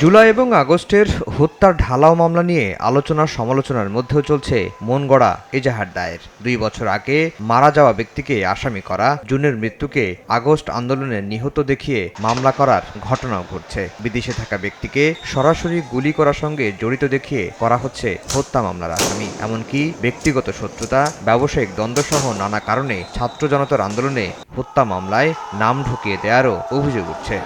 জুলাই এবং আগস্টের হত্যার ঢালাও মামলা নিয়ে আলোচনা সমালোচনার মধ্যেও চলছে মন গড়া এজাহার দায়ের। দুই বছর আগে মারা যাওয়া ব্যক্তিকে আসামি করা, জুনের মৃত্যুকে আগস্ট আন্দোলনে নিহত দেখিয়ে মামলা করার ঘটনাও ঘটছে। বিদেশে থাকা ব্যক্তিকে সরাসরি গুলি করার সঙ্গে জড়িত দেখিয়ে করা হচ্ছে হত্যা মামলার আসামি। এমনকি ব্যক্তিগত শত্রুতা, ব্যবসায়িক দ্বন্দ্বসহ নানা কারণে ছাত্র জনতার আন্দোলনে হত্যা মামলায় নাম ঢুকিয়ে দেওয়ারও অভিযোগ উঠছে।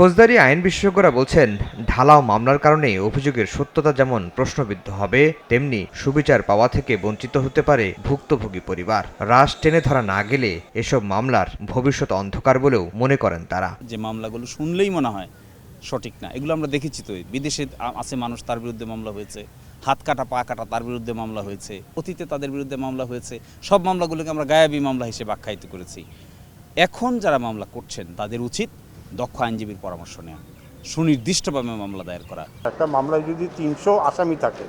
ফৌজদারি আইন বিশেষজ্ঞরা বলছেন, ঢালাও মামলার কারণে অভিযোগের সত্যতা যেমন প্রশ্নবিদ্ধ হবে, তেমনি সুবিচার পাওয়া থেকে বঞ্চিত হতে পারে ভুক্তভোগী পরিবার। রাশ টেনে ধরা না গেলে এসব মামলার ভবিষ্যৎ অন্ধকার বলেও মনে করেন তারা। যে মামলাগুলো শুনলেই মনে হয় সঠিক না, এগুলো আমরা দেখেছি তো, বিদেশে আছে মানুষ তার বিরুদ্ধে মামলা হয়েছে, হাত কাটা, পা কাটা তার বিরুদ্ধে মামলা হয়েছে, অতীতে তাদের বিরুদ্ধে মামলা হয়েছে, সব মামলাগুলোকে আমরা গায়াবী মামলা হিসেবে আখ্যায়িত করেছি। এখন যারা মামলা করছেন তাদের উচিত দক্ষ আইনজীবীর পরামর্শ নেওয়া। সুনির্দিষ্টভাবে মামলা দায়ের করা। একটা মামলায় যদি তিনশো আসামি থাকে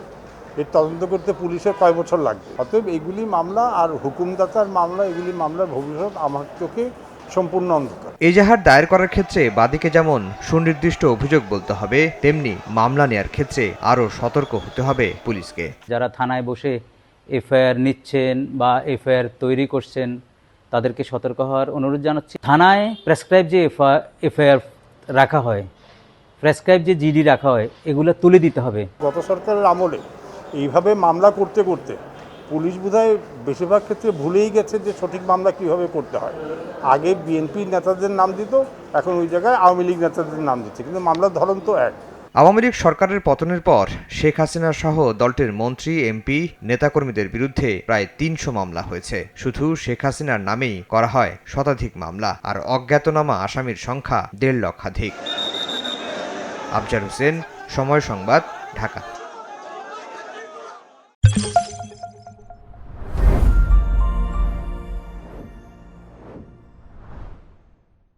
এর তদন্ত করতে পুলিশের কয় বছর লাগবে? অতএব এগুলি মামলা আর হুকুমদাতার মামলা এগুলি মামলার ভবিষ্যৎ আমার চোখে সম্পূর্ণ অন্ধকার। এজাহার দায়ের করার ক্ষেত্রে বাদীকে যেমন সুনির্দিষ্ট অভিযোগ বলতে হবে তেমনি মামলা নেয়ার ক্ষেত্রে আরও সতর্ক হতে হবে পুলিশকে। যারা থানায় বসে এফআইআর নিচ্ছেন বা এফআইআর তৈরি করছেন তাদেরকে সতর্ক হওয়ার অনুরোধ জানাচ্ছি। থানায় প্রেসক্রাইব যে এফআইআর রাখা হয় প্রেসক্রাইব যে জিডি রাখা হয়, এগুলো তুলে দিতে হবে। গত সরকারের আমলে এইভাবে মামলা করতে করতে পুলিশ বোধহয় বেশিরভাগ ক্ষেত্রে ভুলেই গেছে যে সঠিক মামলা কীভাবে করতে হয়। আগে বিএনপি নেতাদের নাম দিত, এখন ওই জায়গায় আওয়ামী লীগ নেতাদের নাম দিচ্ছে। কিন্তু মামলার ধরন তো এক। আওয়ামী লীগ সরকারের পতনের পর শেখ হাসিনা সহ দলটির মন্ত্রী, এমপি, নেতাকর্মীদের বিরুদ্ধে প্রায় তিনশো মামলা হয়েছে। শুধু শেখ হাসিনার নামেই করা হয় শতাধিক মামলা, আর অজ্ঞাতনামা আসামির সংখ্যা দেড় লক্ষাধিক। আফজার হোসেন, সময় সংবাদ, ঢাকা।